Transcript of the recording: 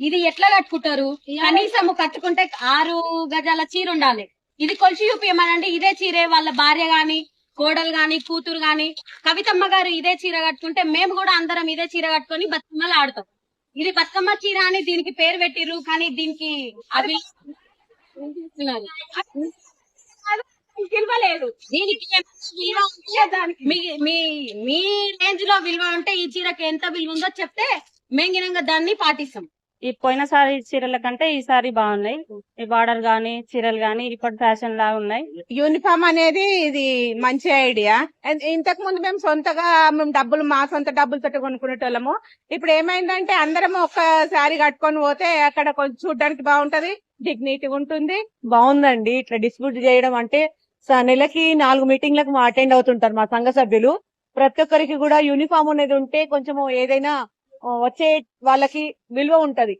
ఇది ఎట్లా కట్టుకుంటారు? కనీసం కట్టుకుంటే ఆరు గజాల చీర ఉండాలి. ఇది కొలిసి చూపించమనండి ఇదే చీరే వాళ్ళ భార్య గాని కోడలు గాని కూతురు గాని కవితమ్మ గారు ఇదే చీర కట్టుకుంటే మేము కూడా అందరం ఇదే చీర కట్టుకొని బతుకమ్మలు ఆడతాం. ఇది బతుకమ్మ చీర అని దీనికి పేరు పెట్టిర్రు కానీ దీనికి అవి విలువలేదు దీనికి మీ మీ రేంజ్లో విలువ ఉంటే ఈ చీరకి ఎంత విలువ ఉందో చెప్తే మేము దాన్ని పాటిస్తాం. ఈ పోయినసారి చీరల కంటే ఈసారి బాగున్నాయి. ఈ బార్డర్ గానీ చీరలు గానీ ఇప్పటి ఫ్యాషన్ లాగా ఉన్నాయి. యూనిఫామ్ అనేది ఇది మంచి ఐడియా. అండ్ ఇంతకు ముందు మేము సొంతగా మేము డబ్బులు మా సొంత డబ్బులతో కొనుక్కునేటోళ్ళము. ఇప్పుడు ఏమైందంటే అందరం ఒక్క శారీ కట్టుకొని పోతే అక్కడ కొంచెం చూడడానికి బాగుంటది డిగ్నిటీగా ఉంటుంది. బాగుందండి. ఇట్లా డిస్ప్యూట్ చేయడం అంటే స- నెలకి నాలుగు మీటింగ్లకు అటెండ్ అవుతుంటారు మా సంఘ సభ్యులు. ప్రతి ఒక్కరికి కూడా యూనిఫామ్ అనేది ఉంటే కొంచెం ఏదైనా వచ్చే వాళ్ళకి విలువ ఉంటది.